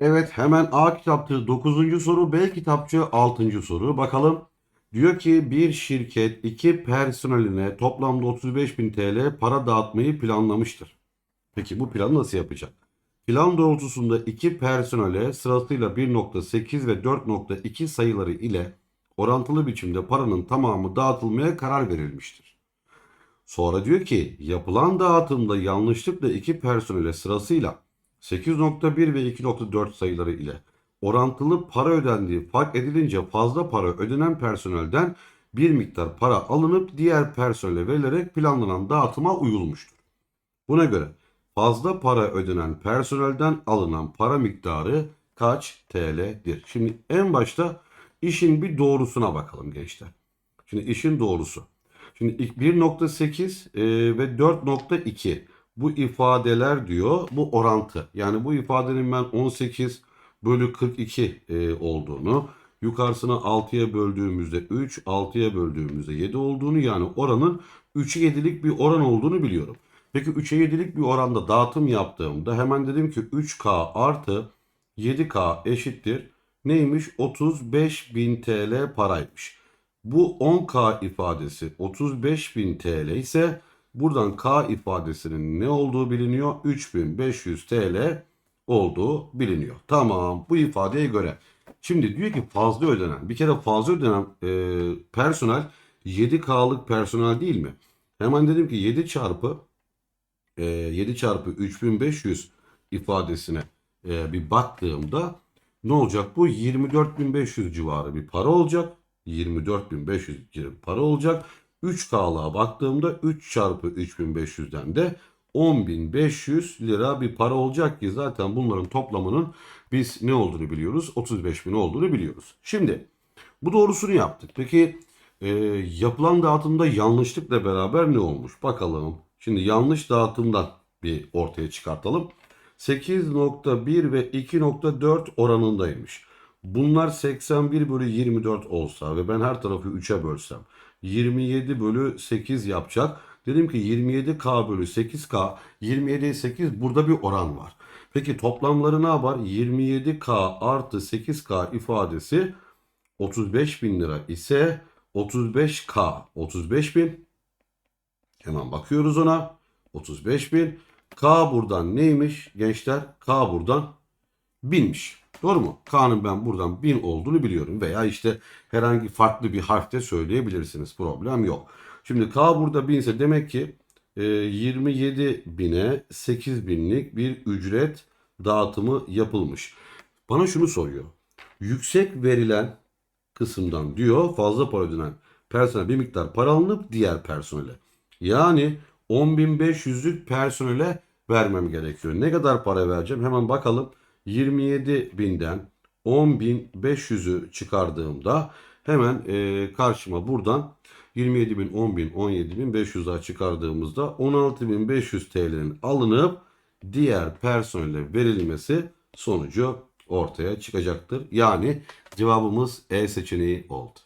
Evet hemen A kitapçı 9. soru, B kitapçı 6. soru. Bakalım. Diyor ki bir şirket iki personeline toplamda 35.000 TL para dağıtmayı planlamıştır. Peki bu planı nasıl yapacak? Plan doğrultusunda iki personele sırasıyla 1.8 ve 4.2 sayıları ile orantılı biçimde paranın tamamı dağıtılmaya karar verilmiştir. Sonra diyor ki yapılan dağıtımda yanlışlıkla iki personele sırasıyla 8.1 ve 2.4 sayıları ile orantılı para ödendiği fark edilince fazla para ödenen personelden bir miktar para alınıp diğer personele verilerek planlanan dağıtıma uyulmuştur. Buna göre fazla para ödenen personelden alınan para miktarı kaç TL'dir? Şimdi en başta işin bir doğrusuna bakalım gençler. Şimdi işin doğrusu. Şimdi ilk 1.8 e, ve 4.2 bu ifadeler diyor bu orantı. Yani bu ifadenin ben 18 bölü 42 e, olduğunu, yukarısına 6'ya böldüğümüzde 3, 6'ya böldüğümüzde 7 olduğunu yani oranın 3'e 7'lik bir oran olduğunu biliyorum. Peki 3'e 7'lik bir oranda dağıtım yaptığımda hemen dedim ki 3K artı 7K eşittir. Neymiş? 35.000 TL paraymış. Bu 10K ifadesi 35.000 TL ise buradan K ifadesinin ne olduğu biliniyor? 3500 TL olduğu biliniyor. Tamam bu ifadeye göre. Şimdi diyor ki fazla ödenen. Bir kere fazla ödenen e, personel 7K'lık personel değil mi? Hemen dedim ki 7 çarpı e, 7 çarpı 3500 ifadesine e, bir baktığımda ne olacak bu? 24.500 civarı bir para olacak. 24.500 civarı para olacak. 3K'lığa baktığımda 3 çarpı 3500'den de 10.500 lira bir para olacak ki zaten bunların toplamının biz ne olduğunu biliyoruz. 35.000 olduğunu biliyoruz. Şimdi bu doğrusunu yaptık. Peki e, yapılan dağıtımda yanlışlıkla beraber ne olmuş? Bakalım. Şimdi yanlış dağıtımdan bir ortaya çıkartalım. 8.1 ve 2.4 oranındaymış. Bunlar 81 bölü 24 olsa ve ben her tarafı 3'e bölsem 27 bölü 8 yapacak. Dedim ki 27K bölü 8K 27'ye 8 burada bir oran var. Peki toplamları ne yapar? 27K artı 8K ifadesi 35 bin lira ise 35K 35 bin hemen bakıyoruz ona 35 bin K buradan neymiş gençler? K buradan binmiş. Doğru mu? K'nın ben buradan 1000 olduğunu biliyorum. Veya işte herhangi farklı bir harfte söyleyebilirsiniz. Problem yok. Şimdi K burada 1000 ise demek ki e, 27 bine 8 binlik bir ücret dağıtımı yapılmış. Bana şunu soruyor. Yüksek verilen kısımdan diyor fazla para ödenen personel bir miktar para alınıp diğer personele. Yani 10.500'lük personele vermem gerekiyor. Ne kadar para vereceğim? Hemen bakalım. 27 binden 10.500'ü çıkardığımda hemen e, karşıma buradan 27 bin, 10 bin, 17 bin 500 daha çıkardığımızda 16.500 TL'nin alınıp diğer personele verilmesi sonucu ortaya çıkacaktır. Yani cevabımız E seçeneği oldu.